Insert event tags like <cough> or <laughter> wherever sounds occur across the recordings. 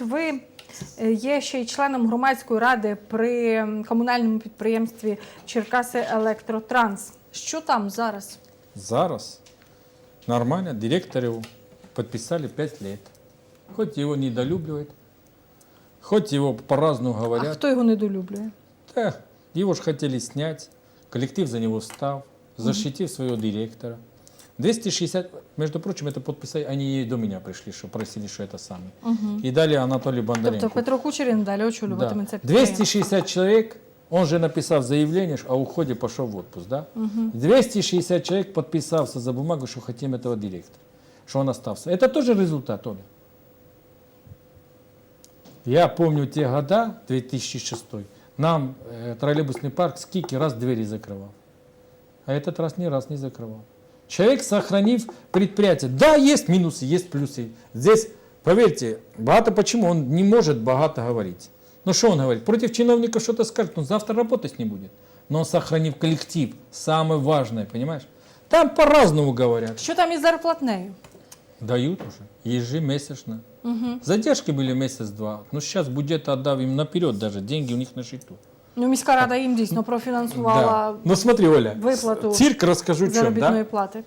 Ви е, є ще й членом громадської ради при комунальному підприємстві Черкаси Електротранс. Що там зараз? Зараз нормально, директору подписали 5 лет. Хоть его недолюбливают, хоть его по-разному А хто його недолюблює? Да, его же хотели снять, коллектив за него встал, защитив своего директора. 260, между прочим, это подписали, они и до меня пришли, что просили, что это самое. И дали Анатолий Бондаренко. Тобто Петро Кучерін далі очолюватиме це Да. підприємство. 260 человек, он же написал заявление что о уходе, пошел в отпуск, да? 260 человек подписался за бумагу, что хотим этого директора, что он остался. Это тоже результат, Оля. Я помню те года, 2006, нам э, троллейбусный парк скики раз двери закрывал. А этот раз ни раз не закрывал. Человек, сохранив предприятие. Да, есть минусы, есть плюсы. Здесь, поверьте, богато почему? Он не может богато говорить. Ну что он говорит? Против чиновников что-то скажет, он завтра работать не будет. Но он сохранив коллектив, самое важное, понимаешь? Там по-разному говорят. Що там із зарплатнею? Дают уже ежемесячно. Задержки были месяц-два. Ну сейчас бюджет отдав им наперед даже, деньги у них на счету. Ну, міська рада їм дійсно профінансувала Ну смотри, Оля, выплату цирк расскажу в чем, заробітної да? плати.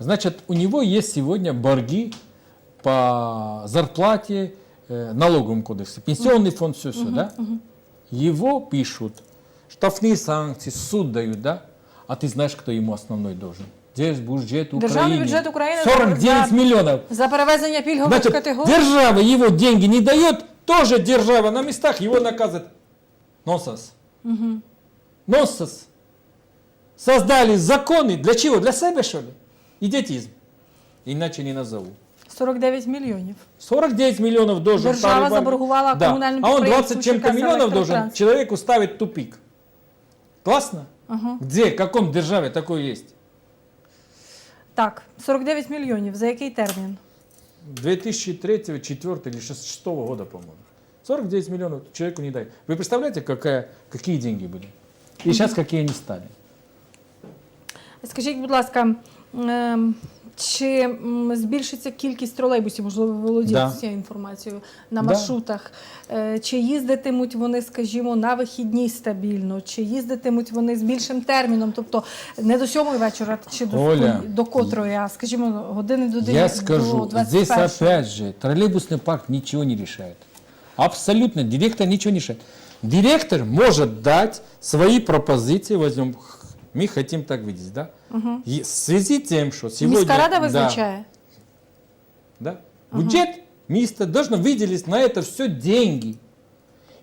Значит, у него есть сегодня борги по зарплате, э, налоговому кодексу, пенсионный фонд, все, все, да? Его пишут, штрафные санкции, суд дают, да? А ты знаешь, кто ему основной должен? Здесь бюджет Украины. Державный бюджет Украины 49 за- миллионов. За перевезення пільгових Значит, категорій. держава его деньги не дает, тоже держава на местах его наказывает. Нонсенс. Нонсенс. Создали законы для чего? Для себя, что ли? Идиотизм. Иначе не назову. 49 мільйонів. 49 миллионов должен Держава Талибан. заборгувала да. коммунальному А он предприятию 20 чем-то Черкассы миллионов должен Электротранс. человеку ставить тупик. Классно? Где, в каком державе такое есть? Так, 49 мільйонів. За який термін? 2003, 2004 или 2006 года, по-моему. 49 миллионов человеку не дай. Вы представляете, какая, какие деньги были? И сейчас какие они стали? Скажіть, будь ласка, ем, чи м, збільшиться кількість тролейбусів, можливо, ви володієте Да. цією інформацією на Да. маршрутах? Е, Чи їздитимуть вони, скажімо, на вихідні стабільно, чи їздитимуть вони з більшим терміном, тобто не до сьомої вечора чи до, Оля, до котрої, а скажімо, години до 9, Я до скажу, 21. здесь опять же троллейбусный парк ничего не решает. Абсолютно, директор ничего не решает. Директор может дать свои пропозиции, возьмем, мы хотим так видеть, да? И в связи с тем, что сегодня... Міська рада Да. Да? Бюджет место должно выделить на это все деньги.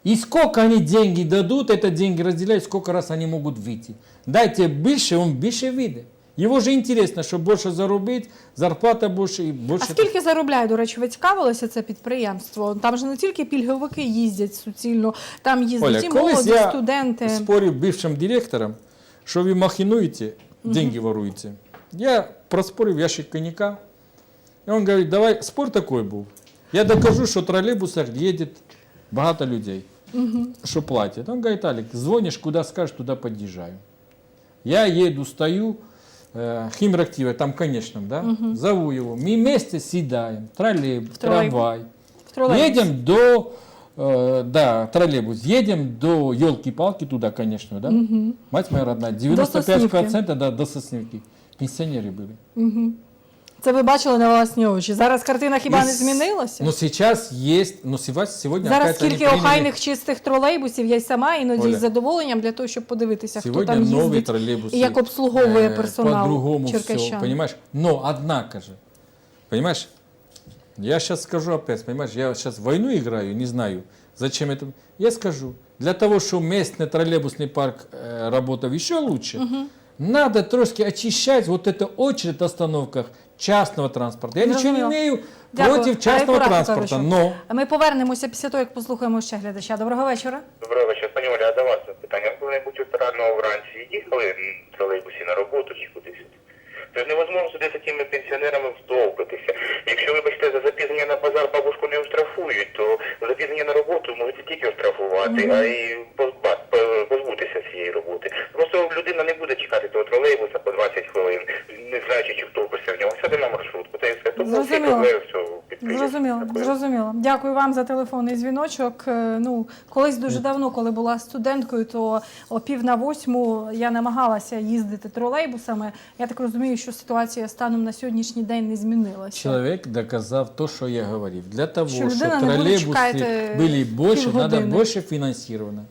И сколько они деньги дадут, это деньги разделяют, сколько раз они могут выйти. Дайте больше, он больше выйдет. Его же интересно, что больше зарубить, зарплата больше и больше. А скільки заробляє, до речі, ви цікавилися це підприємство? Там же не тільки пільговики їздять суцільно, там їздять Оля, і молоді, я студенти. спорив бывшим директором, що ви махінуєте, деньги воруєте. Я проспорив ящик коньяка. І він говорить, давай, спор такой був. Я докажу, що в тролейбусах їде багато людей, що платять. Він говорить, Алік, дзвониш, куди скажеш, туди під'їжджаю. Я еду, стою, э, химреактива, там, конечно, да, зову его. Мы вместе седаем, троллейбус, В троллейбус. трамвай. В тролейбус. Едем до, э, да, троллейбус, едем до елки-палки туда, конечно, да. Мать моя родная, 95% да, до Соснівки. Пенсионеры были. Це ви бачили на власні очі. Зараз картина хіба И не с- змінилася? Но сейчас есть, но сейчас, сегодня Зараз опять они скільки приняли- охайних чистих тролейбусів, я й сама іноді Оля. з задоволенням для того, щоб подивитися, хто Сегодня там новые їздить троллейбусы. і як обслуговує э, персонал По-другому все, черкащан. понимаешь? Но, однако же, понимаешь, я сейчас скажу опять, понимаешь, я сейчас войну играю, не знаю, зачем это. Я скажу, для того, чтобы местный троллейбусный парк э, работал еще лучше, надо трошки очищать вот эту очередь в остановках частного транспорта. Я ничего не Зрозуміло. имею Дякую. против частного Куратовичу. но Ми повернемося після того, як послухаємо ще глядача. Доброго вечора. Доброго вечора, пані Оля, а до вас питання. Коли-небудь от рано вранці їхали тролейбусі на роботу чи кудись? Це ж невозможно сюди з такими пенсіонерами втовпитися. Якщо, вибачте, за запізнення на базар бабушку не оштрафують, то запізнення на роботу можуть не тільки оштрафувати, а й позбутися цієї роботи. Просто людина не буде чекати того тролейбуса по 20 хвилин, не знаючи, чи втовпишся в нього. Сяде на маршрутку, та й все. Тому всі Зрозуміло. проблеми всього підприємства. Зрозуміло, Такое. зрозуміло. Дякую вам за телефонний дзвіночок. Е, Ну, колись дуже давно, коли була студенткою, то о пів на восьму я намагалася їздити тролейбусами. Я так розумію, що ситуація станом на сьогоднішній день не змінилася. Человек доказав то, что я говорив. Для того, Що чтобы людина не буде чекати троллейбусы были больше, надо півгодини. больше финансировано.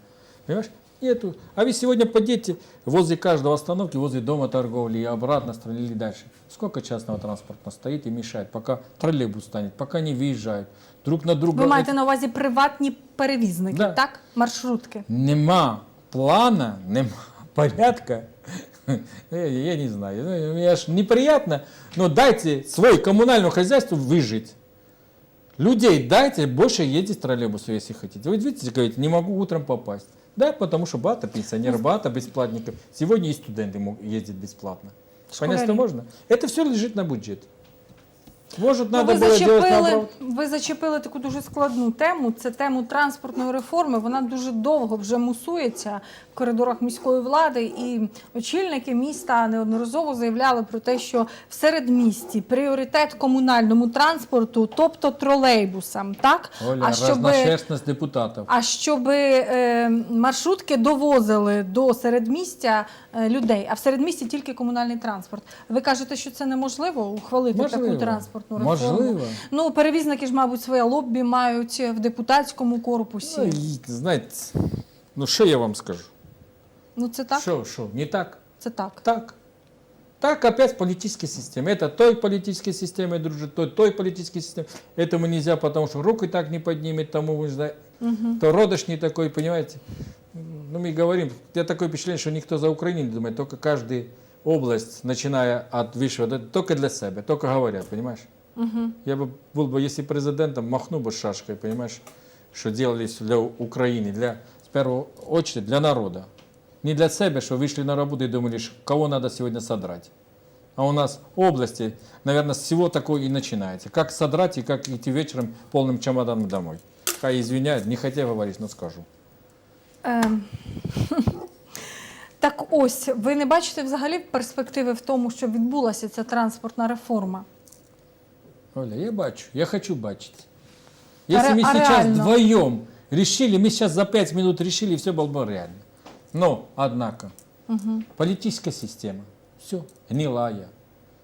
Понимаешь? Нету. А вы сегодня пойдите возле каждого остановки, возле дома торговли и обратно стрелили дальше. Сколько частного транспорта стоит и мешает, пока троллейбус станет, пока не выезжают. Друг на друга. Ви маєте на увазі приватні перевізники, Да. так? Маршрутки. Нема плана, нема порядка. <laughs> Я, я не знаю. Ну, Мне аж неприятно. Но дайте свой коммунальному хозяйству выжить. Людей дайте больше ездить троллейбусу, если хотите. Вы видите, говорите, не могу утром попасть. Да, потому что бата пенсионер бата бесплатников. Сегодня и студенты могут ездить бесплатно. Понять что можно? Это все лежит на бюджет. Может, Ну, надо ви, зачепили, ви зачепили таку дуже складну тему. Це тему транспортної реформи. Вона дуже довго вже мусується в коридорах міської влади. І очільники міста неодноразово заявляли про те, що в середмісті пріоритет комунальному транспорту, тобто тролейбусам. Так Оля, а щоб депутатов. а щоб е, маршрутки довозили до середмістя людей, а в середмісті тільки комунальний транспорт. Ви кажете, що це неможливо ухвалити таку Можливо. транспортну реформу? Можливо. Ну, перевізники ж, мабуть, своє лоббі мають в депутатському корпусі. Ну, и, знаете, ну что я вам скажу? Ну, це так? Что, что, не так? Це так. Так. Так опять политическая система. Это той политической системой дружит, той, той политической системой. Этому нельзя, потому что руку так не поднимет, тому вы знаете. То родыш не такой, понимаете? Ну, мы говорим, я такое впечатление, что никто за Украину не думает, только каждая область, начиная от высшего, до- только для себя, только говорят, понимаешь? Я бы был бы, если президентом, махнул бы шашкой, понимаешь, что делались для Украины, для, в первую очередь для народа. Не для себя, что вышли на работу и думали, ш- кого надо сегодня содрать. А у нас области, наверное, с всего такое и начинается. Как содрать и как идти вечером полным чемоданом домой. А извиняют, не хотел говорить, но скажу. Ем, <laughs> Так ось, ви не бачите взагалі перспективи в тому, що відбулася ця транспортна реформа? Оля, я бачу, я хочу бачить. А Если ре- мы а сейчас реально? вдвоем решили, мы сейчас за пять минут решили, все было бы реально. Но, однако, политическая система, все, гнилая.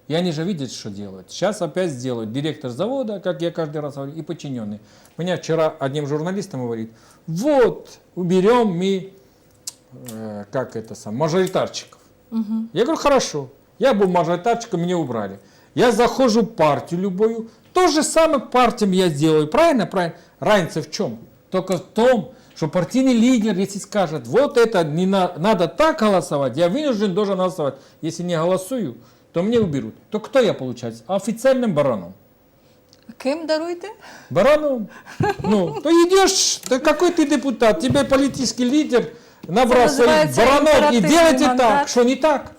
И они же видят, что делают. Сейчас опять сделают директор завода, как я каждый раз говорю, и подчиненные. Меня вчера одним журналистом говорит, вот, уберем мы, э, как это сам, мажоритарщиков. Я говорю, хорошо. Я был мажоритарщиком, меня убрали. Я захожу в партию любую, то же самое партиям я сделаю. Правильно? Правильно. Разница в чем? Только в том, что партийный лидер, если скажет, вот это не на- надо так голосовать, я вынужден должен голосовать. Если не голосую, то мне уберут. То кто я получается? Официальным бараном. Ким даруйте? Бараном. Ну, то идешь, да какой ты депутат, тебе политический лидер набрал Это своих называется баранов и императивный делайте мандат. так. Что не так?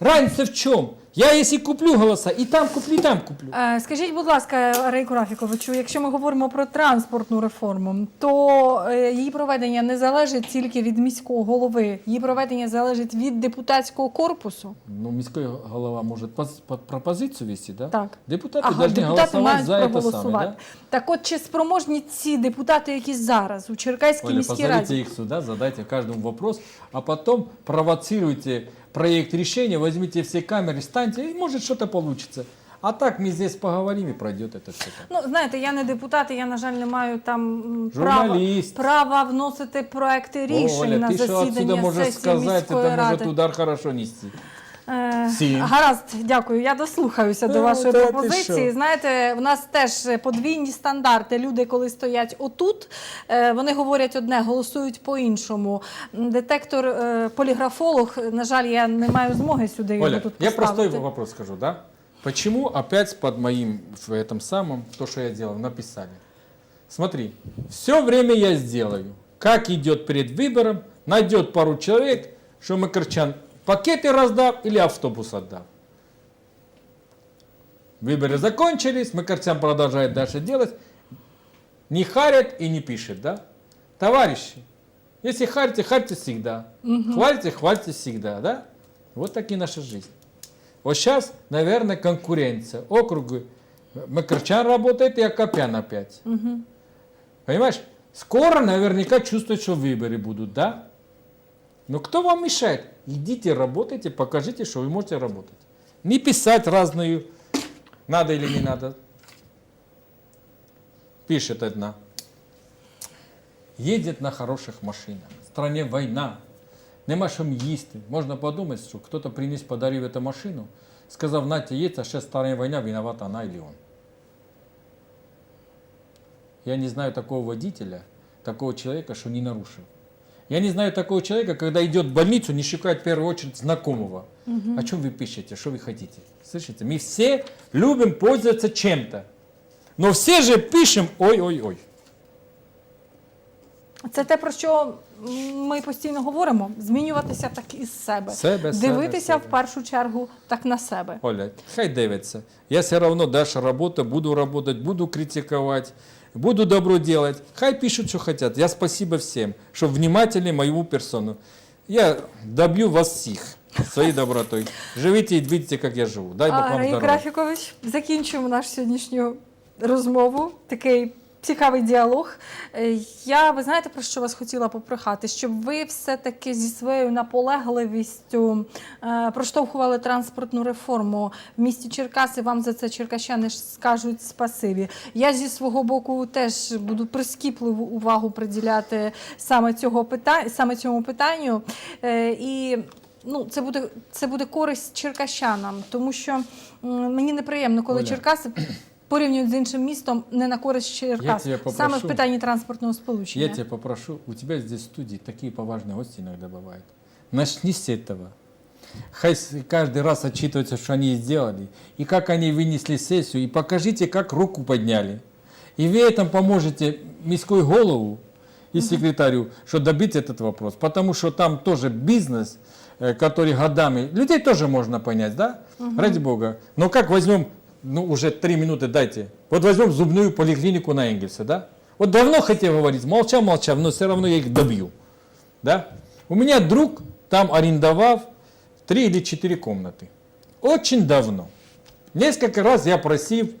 Разница в чем? Я если куплю голоса, и там куплю, и там куплю. Е, Скажіть, будь ласка, Рейку Рафіковичу, якщо ми говоримо про транспортну реформу, то е, її проведення не залежить тільки від міського голови, її проведення залежить від депутатського корпусу. Ну, міський голова может поз- по- пропозицию вести, да? Так. Депутаты Ага, должны депутати голосовать мають за это самое, проголосувати. да? Так от чи спроможні ці депутати, які зараз у Черкаській Оля, міській позовите раді? их сюда, задайте каждому вопрос, а потом провоцируйте проект решения, возьмите все камеры, станьте, и может что-то получится. А так мы здесь поговорим и пройдет это все. Ну, знаєте, я не депутат, і я, на жаль, не маю там м, права, Журналіст. права вносити проекти рішень Оля, на ты что отсюда засідання можешь сесії сказать, міської это ради. может удар хорошо нести. Е, Сім. Гаразд, дякую. Я дослухаюся до Ну, вашої та ти пропозиції. що? Знаєте, в нас теж подвійні стандарти. Люди, коли стоять отут, е, вони говорять одне, голосують по-іншому. М, Детектор, е, поліграфолог, на жаль, я не маю змоги сюди його Оля, тут я поставити. вопрос скажу, да? Почему опять под моим в этом самом, то, что я делал, написали? Смотри, все время я сделаю. Как идет перед выбором, найдет пару человек, что Макарчан пакеты раздав или автобус отдав. Выборы закончились, Макарчан продолжает дальше делать. Не харят и не пишет, да? Товарищи, если харите, харьте всегда. Хвалите, хвалите всегда, да? Вот такие наша жизнь. Вот сейчас, наверное, конкуренция. Округи Макарчан работает и Акопян опять. Понимаешь? Скоро наверняка чувствуют, что выборы будут, да? Но кто вам мешает? Идите, работайте, покажите, что вы можете работать. Не писать разную, надо или не надо. Пишет одна. Едет на хороших машинах. В стране война. Нема що їсти. Можна подумати, що хтось приніс, подарив цю машину, сказав, Натя, їдь, а ще стара війна, виновата вона или он. Я не знаю такого водителя, такого человека, что не нарушил. Я не знаю такого человека, когда идет в больницу, не щекает в первую очередь знакомого. О чем вы пишете, что вы хотите? Слышите? Мы все любим пользоваться чем-то. Но все же пишем ой-ой-ой. Це те, про що ми постійно говоримо: змінюватися так із себе, Себе, себе, дивитися себе. в першу чергу так на себе. Оля, хай дивиться. Я все равно дальше работаю, буду работать, буду критиковать, буду добро делать. Хай пишут, что хотят. Я спасибо всем, что внимательны моему персону. Я добью вас всех своей добротой. Живите и видите, как я живу. Дай Бог вам Раїл здоровья. Графікович, закінчуємо нашу сьогоднішню розмову. Такий цікавий діалог. Е, Я, ви знаєте, про що вас хотіла попрохати? Щоб ви все-таки зі своєю наполегливістю е, проштовхували транспортну реформу в місті Черкаси. Вам за це черкащани скажуть спасибі. Я зі свого боку теж буду прискіпливу увагу приділяти саме цього питання, саме цьому питанню. Е, І ну, це буде, це буде користь черкащанам, тому що мені неприємно, коли Оля. Черкаси порівнюють з іншим містом не на користь Черкас, тебе попрошу. саме в питанні транспортного сполучення. Я тебя попрошу, у тебя здесь в студии такие поважные гости иногда бывают. Начни с этого. Хай с- каждый раз отчитываются, что они сделали, и как они вынесли сессию, и покажите, как руку подняли. И вы этим поможете міськой голову и секретарю, что добить этот вопрос. Потому что там тоже бизнес, э, который годами... Людей тоже можно понять, да? Ради бога. Но как возьмем, ну уже три минуты дайте. Вот возьмем зубную поликлинику на Энгельса, да? Вот давно хотел говорить, молчал, молчал, но все равно я их добью. Да? У меня друг там арендовал три или четыре комнаты. Очень давно. Несколько раз я просил,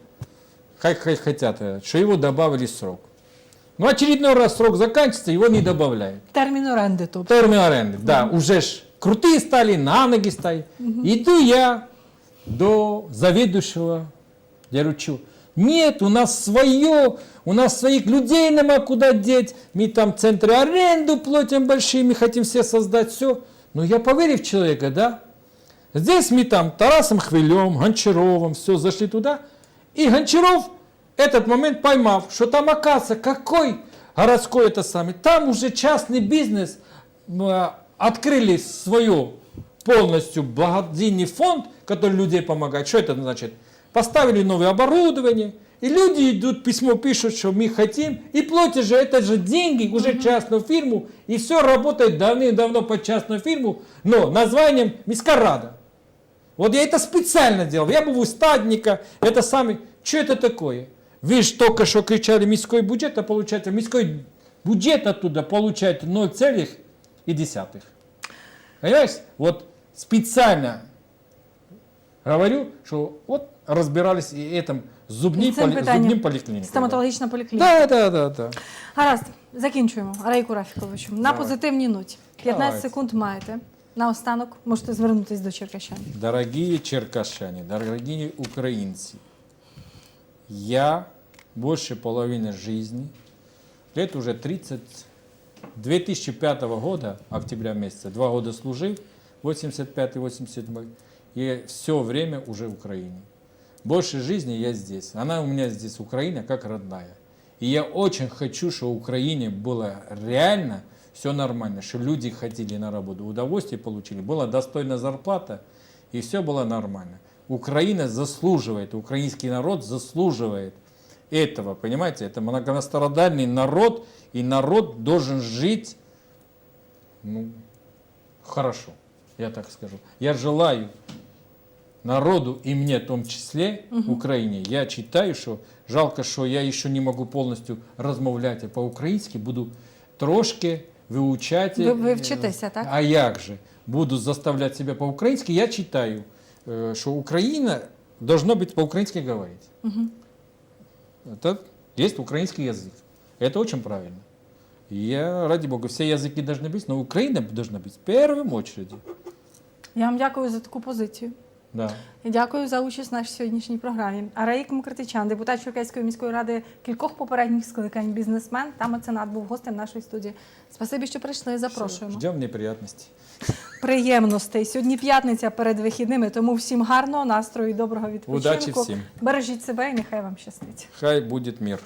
хай хотят, э, что его добавили срок. Но очередной раз срок заканчивается, его не добавляют. Термін оренди, тобто. Термин аренды, да, уже ж крутые стали, на ноги стали. Иду я до заведующего, я «Чё? нет, у нас свое, у нас своих людей нема куда деть, мы там центры аренду платим большие, мы хотим все создать все. Но я поверив в человека, да, Здесь мы там Тарасом Хвилем, Гончаровым, все, зашли туда. И Гончаров этот момент поймав, что там оказывается, какой городской это самый, там уже частный бизнес э, открыли свое полностью благодійный фонд, который людей помогает. Что это значит? Поставили новое оборудование, и люди идут, письмо пишут, что мы хотим, и платят же, это же деньги, уже частную фирму, и все работает давным-давно под частную фирму, но названием Мискарада. Вот я это специально делал. Я был у стадника, это самый... Что это такое? Вы же только что кричали міський бюджет, а получается міський бюджет оттуда получает 0,1. Понимаешь? Вот специально говорю, что вот разбирались и этим зубним, І цим поли, питанням. зубним поликлиникой. Стоматологічна поліклініка. Да, да, да, да. Гаразд, закінчуємо. Райку Рафіковичу. На Давай. позитивній ноті. 15 Давайте. секунд маєте. Наостанок можете звернутися до черкащан. Дорогие черкашане, дорогие украинцы, я больше половины жизни, лет уже 30, 2005 года, октября месяца, два года служил, 85-87, и все время уже в Украине. Больше жизни я здесь. Она у меня здесь, Украина, как родная. И я очень хочу, чтобы в Украине было реально все нормально, что люди ходили на работу, удовольствие получили, была достойная зарплата, и все было нормально. Украина заслуживает, украинский народ заслуживает этого, понимаете? Это многострадальный народ, и народ должен жить ну, хорошо, я так скажу. Я желаю народу и мне в том числе, Украине, я читаю, что жалко, что я еще не могу полностью розмовляти по-українськи, буду трошки вивчати. Ви- ви вчитеся, так? А як же? Буду заставлять себя по-украински. Я читаю, э, что Украина должно быть по-украински говорить. Это есть украинский язык. Это очень правильно. И Я, ради бога, все языки должны быть, но Украина должна быть в первом очереди. Я вам дякую за таку позицію. Да. Дякую за участь в нашій сьогоднішній програмі. Араїк Мкритичан, депутат Черкаської міської ради кількох попередніх скликань, бізнесмен та меценат був гостем нашої студії. Спасибі, що прийшли. Запрошуємо. Ждем неприятностей. Приємностей. Сьогодні п'ятниця перед вихідними, тому всім гарного настрою і доброго відпочинку. Удачі всім. Бережіть себе і нехай вам щастить. Хай будет мир.